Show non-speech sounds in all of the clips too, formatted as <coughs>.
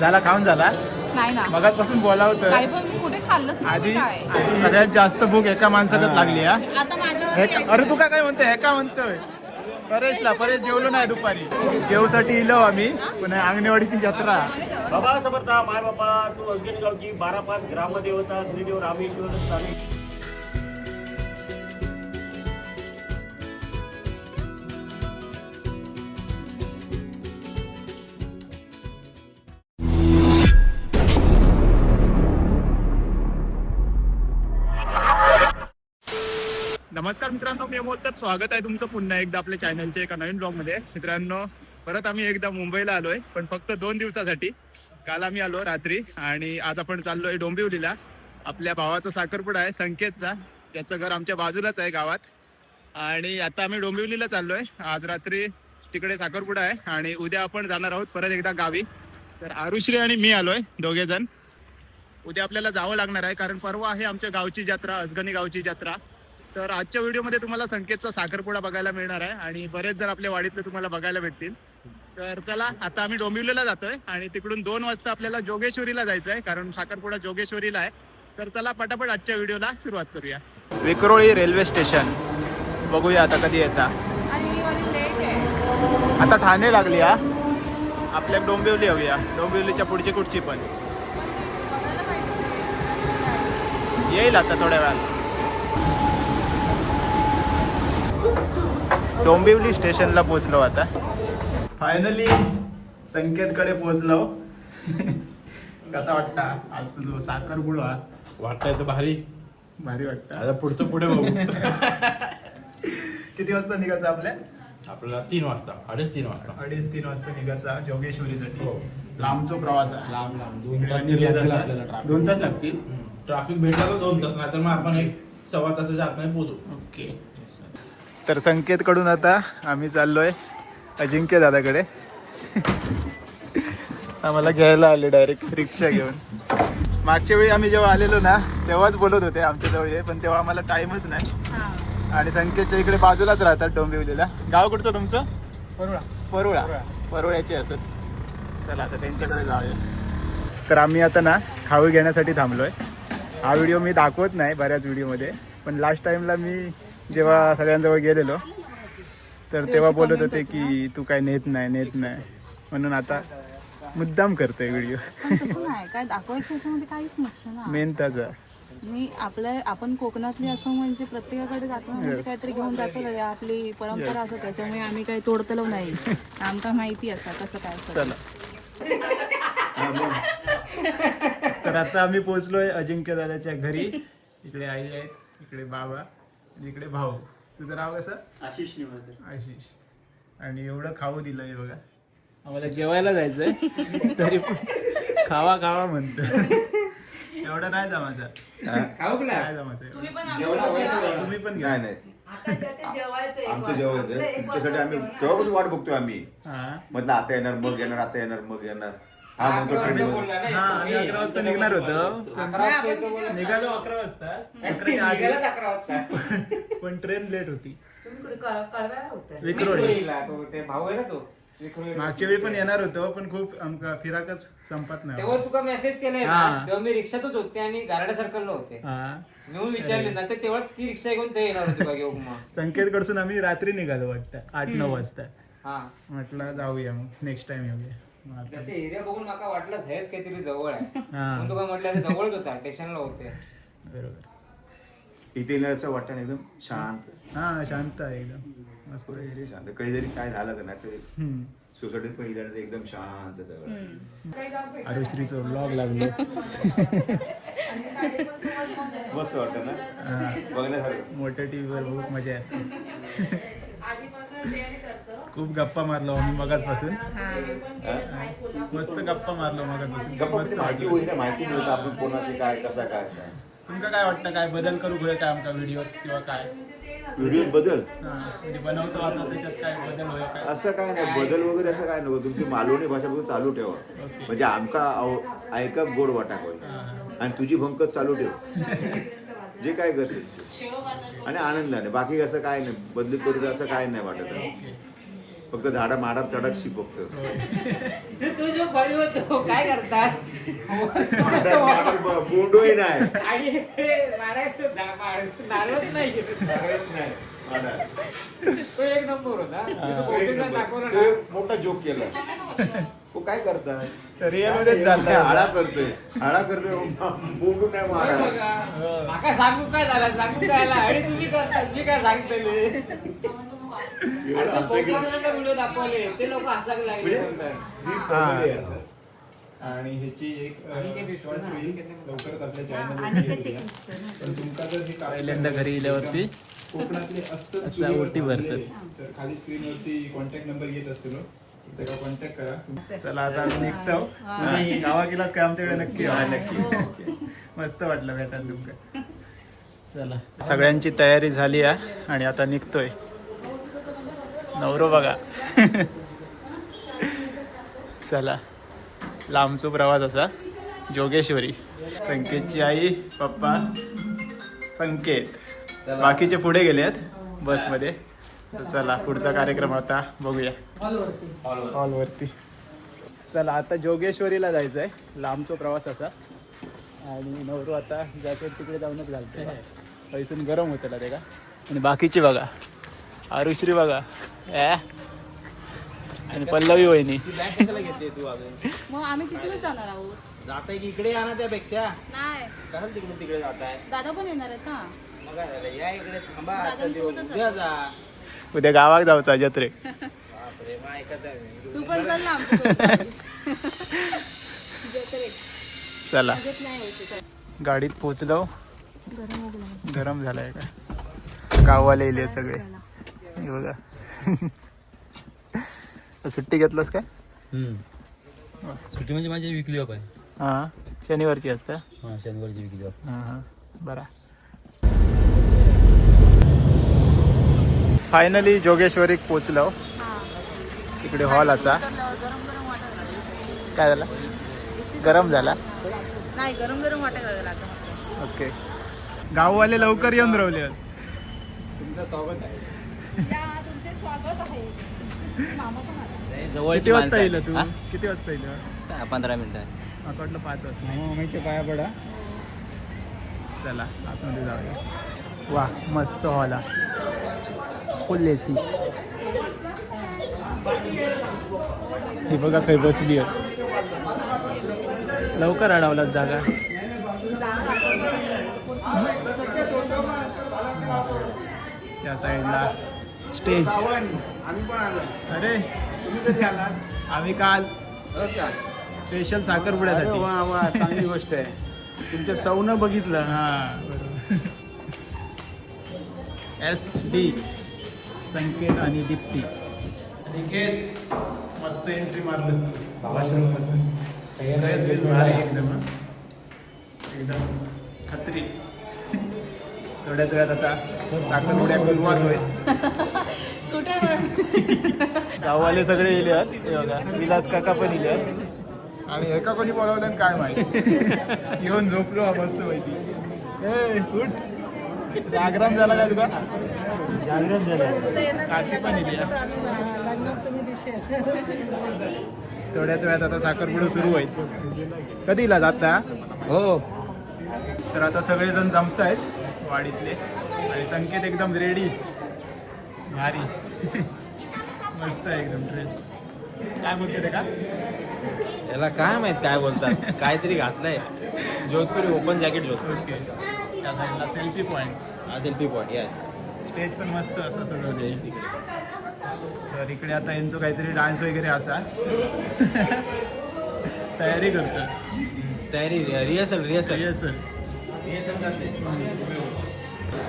झाला खाऊन झाला? नाही ना. मगाचपासून बोलावतोय काही पण मी कुठे खाल्लंच नाही आधी मी काय? आधी सगळ्यात जास्त भूक एका माणसाकच लागली हा? आता माझ्यावर हे- अरे तू का काय म्हणतोय? हे का म्हणतोय? परेशला परेश जेवलो नाही दुपारी. जेवसाठी इलो आम्ही पण अंगणवाडीची जत्रा. बाबा समर्था माय बाबा तू अजगणी गावची बारा पाच ग्रामदेवता श्रीदेव रामेश्वर स्वामी नमस्कार मित्रांनो मी बोलत स्वागत आहे तुमचं पुन्हा एकदा आपल्या चॅनलच्या एका नवीन ब्लॉगमध्ये. मित्रांनो परत आम्ही एकदा मुंबईला आलोय पण फक्त दोन दिवसासाठी. काल आम्ही आलो रात्री आणि आज आपण चाललोय डोंबिवलीला. आपल्या भावाचा साखरपुडा आहे संकेतचा. त्याचं घर आमच्या बाजूलाच आहे गावात. आणि आता आम्ही डोंबिवलीला चाललोय. आज रात्री तिकडे साखरपुडा आहे आणि उद्या आपण जाणार आहोत परत एकदा गावी. तर आरुश्री आणि मी आलोय दोघे जण. उद्या आपल्याला जावं लागणार आहे कारण परवा आहे आमच्या गावची जत्रा अजगणी गावची जत्रा. तर आजच्या व्हिडिओमध्ये तुम्हाला संकेतचा साखरपुडा बघायला मिळणार आहे आणि बरेच जण आपल्या वाडीतले तुम्हाला बघायला भेटतील. तर चला आता आम्ही डोंबिवलीला जातोय आणि तिकडून दोन वाजता आपल्याला जोगेश्वरीला जायचं आहे कारण साखरपुडा जोगेश्वरीला आहे. तर चला पटापट आजच्या व्हिडिओला सुरुवात करूया. Vikhroli railway station. बघूया आता कधी येता. आणि ही वाली लेट आहे. आता ठाणे लागली हा. आपल्या डोंबिवली हवी डोंबिवलीच्या पुढची कुठची पण. येईल आता थोड्या वेळात. डोंबिवली स्टेशनला पोहोचलो आता. फायनली संकेतकडे पोहोचलो. कसा वाटता? आज तुझं साखरपुडा वाटतंय तर भारी. भारी वाटतं. आता पुढचं पुढे बघू. <laughs> किती वाजता निघायचं आपल्या? आपल्याला तीन वाजता. अडीच तीन वाजता. अडीच तीन वाजता निघायचा जोगेश्वरीसाठी. हो. लांबचा प्रवास आहे. लांब लांब. दोन तास तरी लागतील असा. आपल्याला traffic. दोन तास लागतील? ट्रॅफिक भेटला तर दोन तास नाही तर मग आपण एक सव्वा तासाच्या आतमध्ये पोहोचू. ओके. तर संकेतकडून आता आम्ही चाललोय अजिंक्य दादाकडे. आम्हाला घ्यायला आले डायरेक्ट रिक्षा घेऊन. मागच्या वेळी आम्ही जेव्हा आलेलो ना तेव्हाच बोलत होते आमच्या जवळ ये, पण तेव्हा आम्हाला टाइमच नाही. हा. आणि संकेतच्या इकडे बाजूलाच राहतात डोंबिवलीला. गाव कुठचं तुमचं? परुळा परुळा परुळ्याचे असत. चला आता त्यांच्याकडे जाऊया. तर आम्ही आता ना खाऊ घेण्यासाठी थांबलोय. हा व्हिडिओ मी दाखवत नाही बऱ्याच व्हिडिओमध्ये पण लास्ट टाइमला मी जेव्हा सगळ्यांजवळ गेलेलो तर तेव्हा बोलत होते की तू काय नेत नाही नेत नाही. म्हणून आता मुद्दाम करतोय व्हिडिओ नाही. काय दाखवायचं याच्यामध्ये काहीच नसतं ना. मेन त्याचा मी आपल्या आपण कोकणातली असं म्हणजे प्रत्येकाकडे जातो म्हणजे. काहीतरी घेऊन जातो आपली परंपरा. असं त्याच्यामुळे आम्ही काही तोडतलो नाही. आमका माहिती असं कसं काय. चला. तर आता आम्ही पोहोचलोय अजिंक्य दादाच्या घरी. इकडे आई आहेत इकडे बाबा. इकडे भाऊ. तुझं नाव कसं? आशिष आशिष. आणि एवढं खाऊ दिलंय बघा. आम्हाला जेवायला जायचंय. तरी पण खावा खावा म्हणतो. एवढं नाही जमायचं. नाही जमायचं. तुम्ही पण तुम्ही पण घ्या. नाही नाही. आमचं जेवायचं. आहे. तुमच्यासाठी आम्ही तेव्हापासून वाट बघतोय आम्ही. हा. म्हटलं आता येणार मग येणार आता येणार मग येणार. हा म्हणतो ट्रेनिंग हा आम्ही अकरा वाजता निघणार होतो. निघालो अकरा वाजता अकराच्या आधी. <laughs> पण ट्रेन लेट होती. विक्रोळी. ते भाऊ आहे ना तो. विक्रोळी. मागच्या वेळी पण येणार होतो पण खूप आमका फिराकच संपत नाही तेव्हा तुका मेसेज केलाय हा. ना तेव्हा मी रिक्षातच होते आणि गारडा सर्कलला होते. हा. म्हणून विचारले ना तर तेव्हा ती रिक्षा घेऊन ते येणार होती बघ घेऊन मग. संकेत कडसून आम्ही रात्री निघालो वाटतं आठ नऊ वाजता. हा. म्हटलं जाऊया मग नेक्स्ट टाइम येऊया. त्याचे एरिया बघून माका वाटलं हेच काहीतरी जवळ आहे. हा. म्हणून तुका म्हटलं ते जवळच होता स्टेशनला होते. बरोबर. इथे येण्याचं वाटतं ना एकदम शांत. हा शांत आहे एकदम. मस्त आहे. पुढे शांत. काही जरी काय झालं तर नाही तरी. हम्म. सोसायटीत पण एकदम शांत सगळं. आरुश्रीचं ब्लॉग लागलो. मस्त वाटतं ना? हा. बघण्यासारखं. मोठ्या टीव्हीवर खूप मजा येते. खूप गप्पा मारलो आम्ही मगाचपासून हा? मस्त गप्पा मारलो मगाचपासून गप्पा मस्त माहिती. होईल ना माहिती मिळतं आपण कोणाचे काय कसा काय. काय तुमका काय वाटतं काय बदल करू होय काय आमका व्हिडिओ किंवा काय? व्हिडिओ बदल? हा, म्हणजे बनवतो आता त्याच्यात काय बदल होय काय? असं काय नाही बदल वगैरे असं काय नको. तुमची मालवणी भाषा बघून चालू ठेवा. म्हणजे आमका आव- ऐका गोड वाटा होईल. आणि तुझी भंकत चालू ठेव. जे काय करशील ते. आणि आनंदाने. बाकी असं काय नाही. बदली करू असं काय नाही वाटत. ओके. फक्त झाडा माडात चढत शिक फक्त <laughs> तो जो होतो काय करतात बोंडोही नाही. आणि मार- नारळच नाही. तो एक नंबर होता. मोठा जोक केला. तो काय करताय रिअल मध्येच चालतंय आळा करतोय. आळा करतोय. बोंडू नाही माडा. माका सांगू काय झालं? सांगू काय आणि तुम्ही करता. मी काय सांगितलेले व्हिडिओ दाखवले. ते लोक हसायला लागले. आणि ह्याची एक शॉर्ट लवकरच आपल्या चॅनल पण तुमका जर हे पहिल्यांदा घरी गेल्यावरती कोकणातले असा ओटी भरतात. तर खाली स्क्रीनवरती कॉन्टॅक्ट नंबर येत असतो ना त्याला कॉन्टॅक्ट करा. चला आता आम्ही निघतो. गावा गेलास काय आमच्याकडे नक्की या. नक्की. हो. मस्त वाटलं भेटायला तुमका. <laughs> चला. सगळ्यांची तयारी झाली आहे आणि आता निघतोय. नवरो बघा. चला. लांबचो प्रवास असा. जोगेश्वरी. संकेतची आई पप्पा संकेत. बाकीचे पुढे गेले आहेत बसमध्ये चला पुढचा कार्यक्रम आता बघूया. हॉलवरती चला आता जोगेश्वरीला जायचं आहे लांबचो प्रवास असा. आणि नवरो आता जॅकेट तिकडे जाऊनच घालतोय पैसून गरम होतं ते का? आणि बाकीची बघा. आरुश्री बघा. ॲ. आणि पल्लवी वहिनी. बॅग कशाला घेते तू अजून? मग आम्ही तिकडेच जाणार आहोत. जाताय की इकडे या ना त्यापेक्षा? नाही. तिकडे तिकडे जाताय? दादा पण येणार आहेत ना. मग काय झालं? या इकडे थांबा आता दादांसोबतच दिवस- उद्या जा. उद्या गावात जाऊचा जत्रे बापरे मग ऐकत आहे. मी. तू पण चल ना आमच्यासोबत. जत्रेत. चला. मजेत नाही होते गाडीत पोचलो गरम झालाय का? गावाला येले सगळे. हे बघा. <laughs> सुट्टी घेतलास काय? सुट्टी म्हणजे माझी विकली ऑफ आहे. हा. शनिवारची असते? हा शनिवारची विकली ऑफ हा हा. बरा. फायनली जोगेश्वरीक पोचलो. इकडे हॉल असा. काय झाला? गरम झाला? नाही गरम गरम वाटत लागलं आता. ओके गाववाले लवकर येऊन राहिले तुमचं स्वागत आहे या तुमचे स्वागत आहे मामा पण आला जवळची किती वाजता येईल तू. किती वाजता येईल? पंधरा मिनिटं. वाटलं पाच वाजता. मम्मीच्या पाया पडा. चला आतमध्ये जाऊया. वा मस्त हॉल फुल एसी ही बघा काही बसली आहे. लवकर अडवलात जागा. त्या साईडला. स्टेज. अरे. आम्ही काल स्पेशल साखरपुड्यासाठी. वा वा चांगली गोष्ट आहे. तुमच्या सौनं बघितलं. हा. S D. संकेत आणि दीप्ती. निकेत मस्त एंट्री मारलं वॉशरूमपासून. ड्रेस बीस भारी एकदम हा. एकदम खत्री. थोड्याच वेळात आता साखरपुड्याक सुरुवात होईल. कुठे? गाववाले सगळे येले आहेत हे बघा. विलास काका पण येले आहेत. आणि एका कोणी बोलावलं काय माहिती? येऊन झोपलो हा मस्त माहिती ए उठ. जागरण झाला का तुका? जागरण झालं. काकी पण. थोड्याच वेळात आता साखरपुडा सुरू होईल. कधीला जाता? हो. तर आता सगळेजण जमत आहेत वाडीतले. आणि संकेत एकदम रेडी भारी. मस्त आहे एकदम ड्रेस काय बोलते ते का? याला काय माहीत काय बोलतात? काहीतरी घातलंय. Jodhpuri open jacket okay. त्या साईडला सेल्फी पॉईंट हा सेल्फी पॉट यस स्टेज पण मस्त असं सजवले तर इकडे आता यांचं काहीतरी डान्स वगैरे असा. तयारी करतो तयारी रिहर्सल रिहर्सल रिहर्सल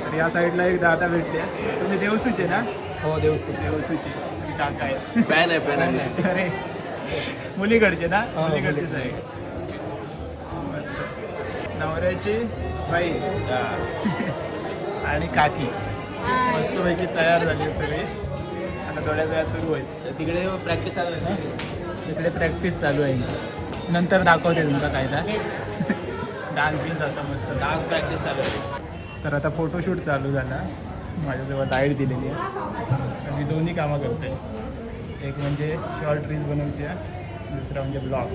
तर या साईडला एक दादा भेटले. तुम्ही देवसूचे ना? हो देऊ देवसूचे. काका फॅन आहे फॅन आहे. अरे मुलीकडचे ना? हा, मुलीकडचे. सगळे मस्त. नवऱ्याची बाई. आणि काकी. मस्तपैकी तयार झाली सगळे. आता थोड्याच वेळात सुरू होईल. तिकडे प्रॅक्टिस चालू आहे तिकडे प्रॅक्टिस चालू आहे. यांची नंतर दाखवते तुमका कायदा. डान्स बिन्स असा मस्त. डान्स प्रॅक्टिस चालू आहे. तर आता फोटोशूट चालू झाला. माझ्याजवळ लाइट दिलेली आहे. तर मी दोन्ही कामं करते एक म्हणजे शॉर्ट रील बनवची आहे. दुसरा म्हणजे ब्लॉग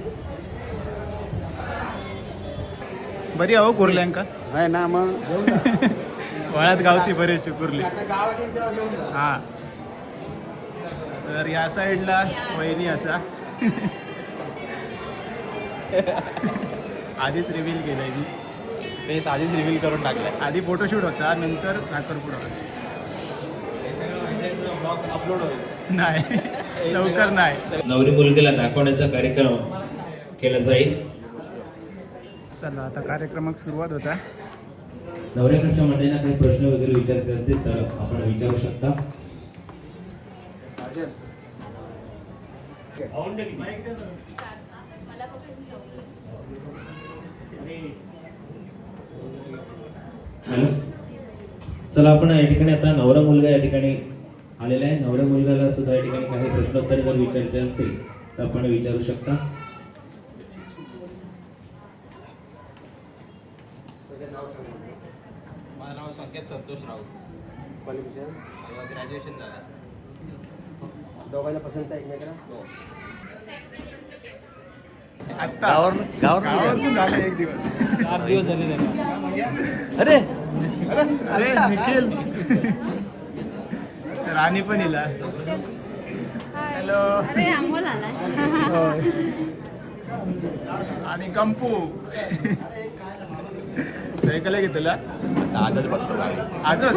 बरी अहो कुर्ल्यांका आहे ना मग <laughs> वळात गावती बरेचसे कुर्ले. हा. तर या साईडला वहिनी असा. <laughs> आधीच रिव्हील केलंय मी. फेस आधीच रिव्हील करून टाकलाय. आधी फोटोशूट होता नंतर साखरपुडा होता. अपलोड होईल. नाही. लवकर नाही. नवरी मुलगीला दाखवण्याचा कार्यक्रम केला जाईल. चला आता कार्यक्रमात सुरुवात होता. नवऱ्याकडच्या मंडळींना काही प्रश्न वगैरे विचारायचे असतील तर आपण विचारू शकता. हॅलो? चला आपण या ठिकाणी आता नवरा मुलगा या ठिकाणी आलेला आहे. नवऱ्या मुलगाला सुद्धा या ठिकाणी काही प्रश्नोत्तर जर विचारायचे असतील तर आपण विचारू शकता. माझं नाव संकेत संतोष राऊत. मला ग्रॅज्युएशन झालं. दोघांना पसंत आहे एकमेकाला आत्ता. गावावरून झालं एक दिवस. चार दिवस झाले त्यांना. अरे! अरे निखिल. राणी पण इला हॅलो. अरे अमोल आलाय. आणि कंपू. ऐकलं की तुला? आजच बसतो काय आजच?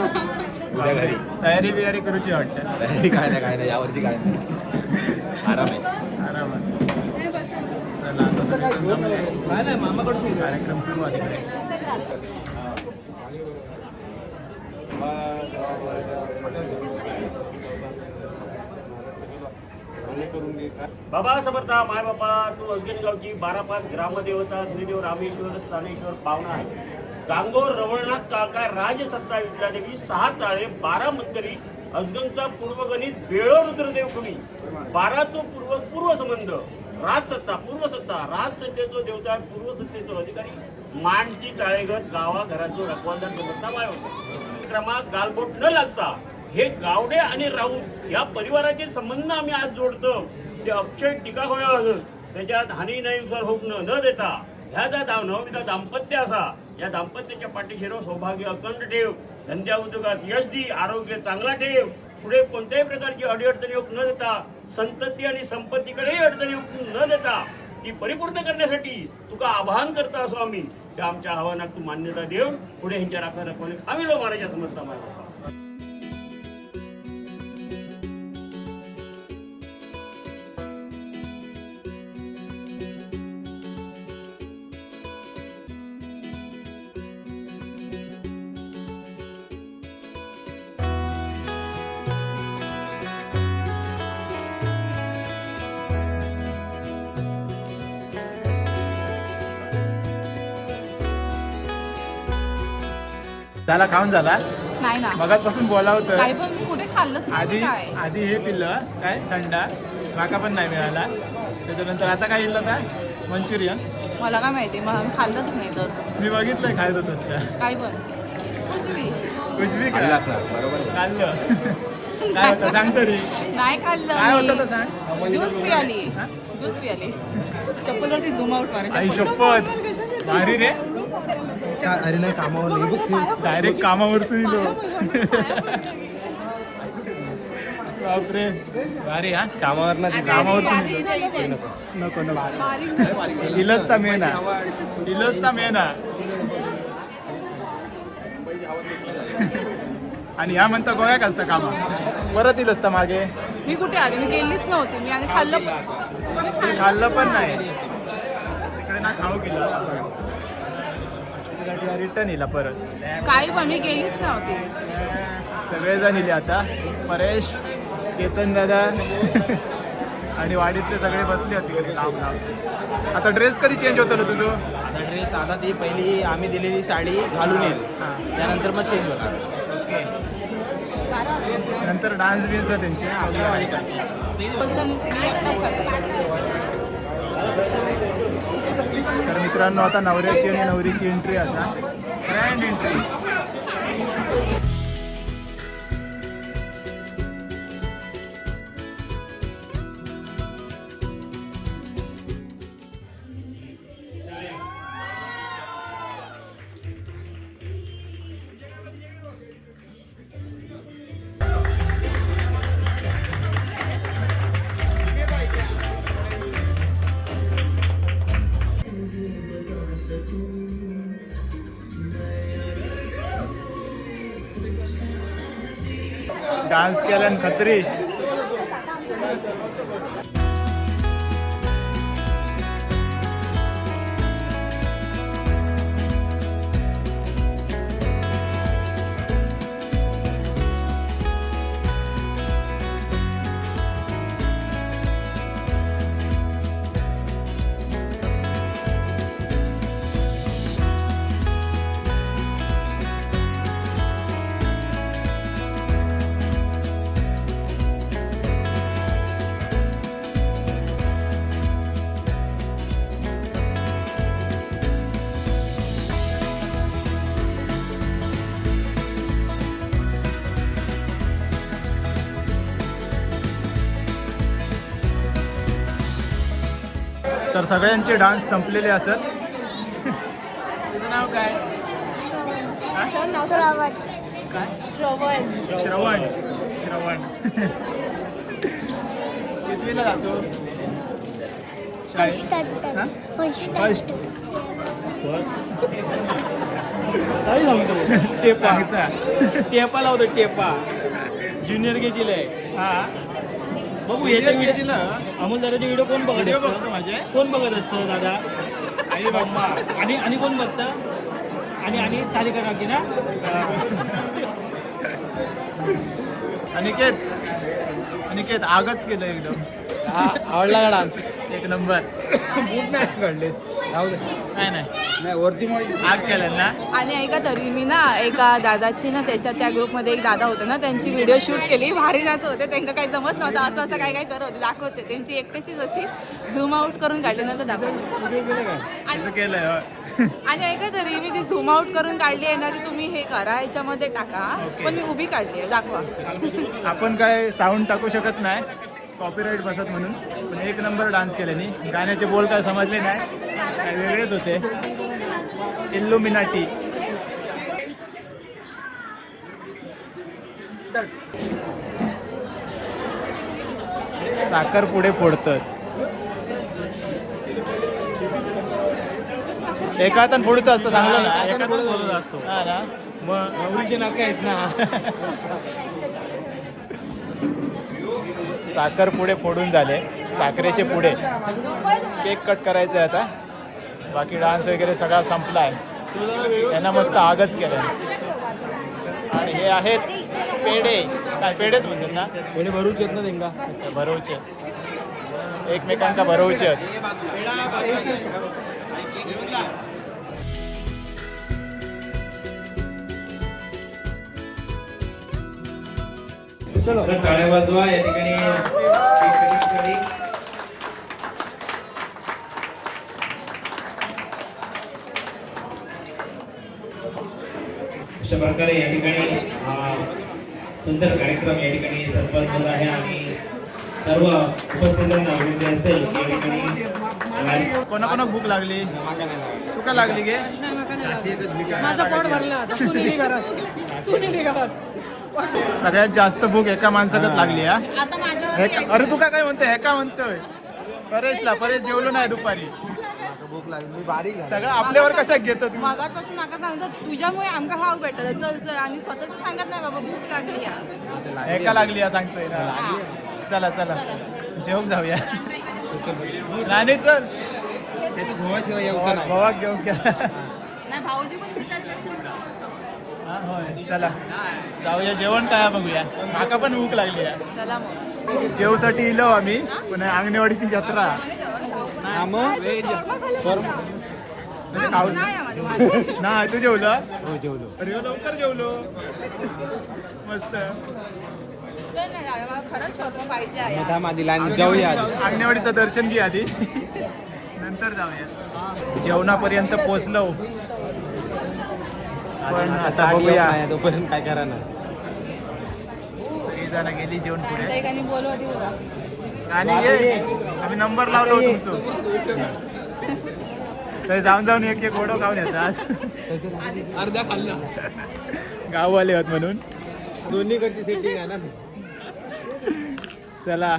उद्या घरी. तयारी बियारी करूची वाटतं. तयारी काय नाही काय नाही. यावरची काय नाही. आराम आहे. चला आता जमले. कार्यक्रम सुरू आहे तिकडे बाबा समर्था माय बाबा तू अजगणी गावची बारा पाच ग्रामदेवता श्रीदेव रामेश्वर स्थानेश्वर पावना आहे. गांगोर रवळनाथ काळका राजसत्ता विद्यादेवी सहा ताळे बारा मंत्री अजगणचा पूर्वगणित बेळो रुद्रदेव कुणी? बाराचो पूर्व पूर्व संबंध राजसत्ता पूर्वसत्ता राजसत्तेचो देवता पूर्वसत्तेचो अधिकारी मांडची चाळेगत गावा घराचो रखवालदार समजता माय होता क्रमांक गालबोट न लागता हे गावडे आणि राऊत या परिवाराचे संबंध आम्ही आज जोडतो. ते अक्षय टीका होणार असत त्याच्यात हानी नाही उचल होऊन न देता ह्या ज्या दाव नवविधा दाम्पत्य असा या दाम्पत्याच्या पाठीशीरो सौभाग्य अखंड ठेव. धंद्या उद्योगात यश दी आरोग्य चांगला ठेव. पुढे कोणत्याही प्रकारची अडीअडचणी योग न देता संतती आणि संपत्तीकडेही अडचणी होक न देता ती परिपूर्ण करण्यासाठी तुका आवाहन करता असो आम्ही त्या आमच्या आव्हानात तू मान्यता देऊन पुढे ह्यांच्या राखा रखवाने खामिलो महाराजा समजता मला झाला खाऊन झाला. नाही ना. मगाचपासून बोलावतं काही पण मी कुठे खाल्लंच नाही आधी काय आधी हे पिल्लं काय थंडा माका पण नाही मिळाला. त्याच्यानंतर आता काय इल्लं आता मंचुरियन. मला काय माहिती मला मी खाल्लंच नाही तर. मी बघितलंय खायत होत असतं काय पण. कुठली? उजवी का? खाल्लास ना, बरोबर आहे. खाल्लं. <laughs> काय होतं सांग तरी. नाही खाल्लं काय मी. होतं तर सांग. ज्यूस पियाली. हा? ज्यूस पियाली. चप्पलवरती झूम आउट मारा आई शपथ. भारी रे. अरे नाही कामावर नाही बघ डायरेक्ट कामावरच बापरे. भारी हा? कामावर ना कामावरच नको नको. दिलंच तर मेन दिलंच तर मेन आणि ह्या म्हणता गोव्याक असतं कामा. परत येईल असतं मागे. मी कुठे आले? मी गेलीच नव्हती. मी आणि खाल्लं पण- खाल्लं पण नाही. तिकडे ना खाऊ केलं रिटर्न येईल परत. काही पण मी गेलीच नव्हती. सगळेजण इले आता. परेश चेतन दादा आणि वाडीतले सगळे बसले होते तिकडे लांब लांब. आता ड्रेस कधी चेंज होतो तुझं? आता ड्रेस आता ती पहिली आम्ही दिलेली साडी घालून येईल. हां त्यानंतर मग चेंज होणार. ओके. नंतर डान्स बिन्स त्यांचे. आपल्या तर मित्रांनो आता नवऱ्याची आणि नवरीची एंट्री असा. ग्रँड एंट्री डान्स तर सगळ्यांचे डान्स संपलेले असत. तिचं नाव काय? श्रवण. श्रवण. श्रवण. कितवीला जातो? शाळेत? हा? फर्स्ट सांगता टेपा. लावतो टेपा. ज्युनियर के जिले हा. बघू याच्या ला अमोल दादाचे व्हिडिओ कोण बघत व्हिडिओ बघतो असतं माझे. कोण बघत असतं दादा? आई मम्मा आणि आणि कोण बघतं? आणि आणि सारिका काकी ना? अनिकेत. अनिकेत आगच केलं एकदम. आवडला का डान्स? एक नंबर. <coughs> बूट नाही घडलेस राहू दे. काय नाही. नाही वरती आग केलं ना? आणि ऐका तरी मी ना एका दादाची ना त्याच्या त्या ग्रुपमध्ये एक दादा होते ना त्यांची व्हिडिओ शूट केली. भारी जात होते त्यांना काही जमत नव्हतं. असं असं काय काय करत होते दाखवते. त्यांची एकट्याचीच अशी झूम आउट करून काढली नंतर दाखवते असं आणि केलंय हो. आणि ऐका तरी मी ती झूम आउट करून काढली आहे ना ती तुम्ही हे करा याच्यामध्ये टाका. पण मी उभी काढली आहे दाखवा. आपण काय साऊंड टाकू शकत नाही. कॉपीराईट बसत म्हणून. पण एक नंबर डान्स केल्याने गाण्याचे बोल काय समजले नाही. काय वेगळेच होते. इल्लुमिनाटी. साखर पुढे फोडतात एका हातान फोडूचं असतं चांगलं ना? मग नवरीचे नाके आहेत ना. <laughs> साखर पुढे फोडून झाले. साखरेचे पुढे. केक कट करायचं आहे आता. बाकी डान्स वगैरे सगळा संपला आहे त्यांना मस्त आगच केलं आणि हे आहेत पेढे. काय पेढेच म्हणतात ना? कोणी भरूच येत ना त्यांना अच्छा भरवचे एकमेकांका भरवचे टाळ्या वाजवा या ठिकाणी अशा प्रकारे या ठिकाणी हा सुंदर कार्यक्रम या ठिकाणी संपन्न होत आहे आणि सर्व उपस्थितांना विनंती असेल की या ठिकाणी कोणा कोणा भूक लागली? तुका लागली गे? माझं पोट भरलं आता सुनीली घरात. सुनीली घरात. सगळ्यात जास्त भूक एका माणसाकच लागली हा? अरे तू का काय म्हणतोय? हे का म्हणतोय? परेशला परेश जेवलो नाही दुपारी. भूक लागली मी बारीक आहे. सगळं आपल्यावर कशा घेतो तू? मगातपासून माका सांगतो तुझ्यामुळे आमका खाऊ चल चल. आणि स्वतःच सांगत नाही बाबा भूक लागली आहे. एका लागली सांगतोय ना. चला चला. जेवून जाऊया. राणी चल ते तू गोवाशिवाय यायचं नाही. भावा घेऊन गेला नाही भाऊजी पण होय चला. जाऊया जेवण काय बघूया. माका पण भूक लागली आहे. जेवसाठी इलो आम्ही पण अंगणवाडीची जत्रा. म्हणजे नाही तू जेवलं? हो जेवलो. अरे लवकर जेवलो. मस्त. जाऊया. अंगणवाडीचं दर्शन घे आधी. नंतर जाऊया. जेवणापर्यंत पोचलो पण आता बघूया. तोपर्यंत काय करा ना सगळी जण गेली जेवण पुढे. आणि ये आम्ही नंबर लावलो तुमचं. तर जाऊन जाऊन एक एक ओढो खाऊन येतात. आज. अर्धा खाल्लं. गाववाले होत म्हणून. दोन्हीकडची सेटिंग आहे ना चला.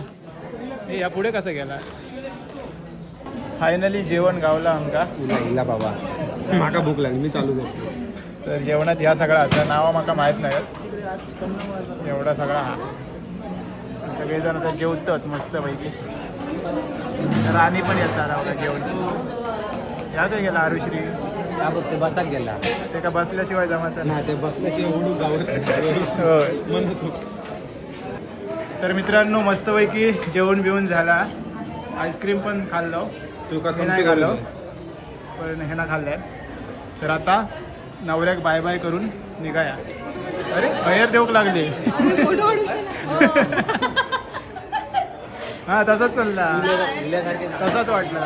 हे या पुढे कसं गेला? फायनली जेवण गावला आमका तुला बाबा. माका भूक लागली मी चालू करतो. तर जेवणात ह्या सगळा असं नावं माका माहीत नाही एवढा सगळा हा. सगळेजण आता जेवतात मस्त पैकी राणी पण येतात बघा जेवण. या काय गेला आरुश्री? त्या बघ ते बसाक गेला. ते का बसल्याशिवाय जमाचं ना ते बसल्याशिवाय उडू गावत तर मित्रांनो मस्तपैकी जेवण बिवून झाला. आईस्क्रीम पण खाल्लो. तू का नाही खाल्लो. पण हे ना खाल्लंय. तर आता नवऱ्याक बाय बाय करून निघाया. अरे बाहेर देऊक लागले. हा तसाच चालला. तसाच वाटलं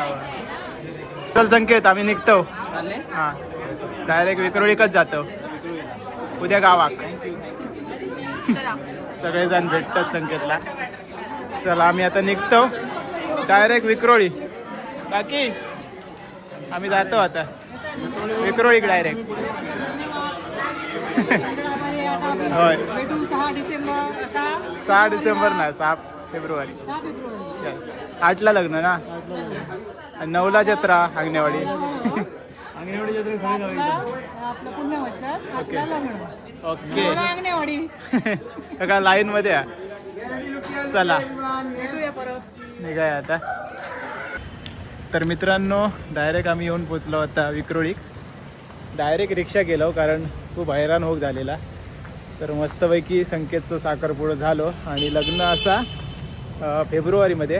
चल संकेत आम्ही निघतो. हा. डायरेक्ट विक्रोळीकच जातो. उद्या गावाक. सगळेजण भेटतात संकेतला. चला आम्ही आता निघतो. डायरेक्ट विक्रोळी. बाकी आम्ही जातो आता. विक्रोळी डायरेक्ट होय. सहा डिसेंबर ना सहा फेब्रुवारी. आठला लग्न ना? आणि नऊला जत्रा अंगणेवाडी ओके का लाईन मध्ये आहे. चला. निघाय आता. तर मित्रांनो डायरेक्ट आम्ही येऊन पोचलो आता विक्रोळीक डायरेक्ट रिक्षा गेलो हो, कारण खूप हैराण होक झालेला. तर मस्तपैकी संकेतचं साखरपुडं झालो. आणि लग्न असा फेब्रुवारीमध्ये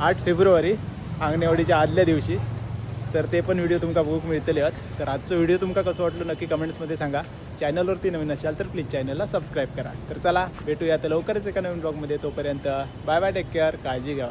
आठ फेब्रुवारी आंगणेवाडीच्या आदल्या दिवशी. तर ते पण व्हिडिओ तुमका बघूक मिळतले आहेत. तर आजचा व्हिडिओ तुमका कसं वाटलं नक्की कमेंट्समध्ये सांगा. चॅनलवरती नवीन असाल तर प्लीज चॅनलला सबस्क्राईब करा. तर चला भेटूया आता लवकरच एका नवीन ब्लॉगमध्ये तोपर्यंत बाय बाय टेक केअर काळजी घ्या.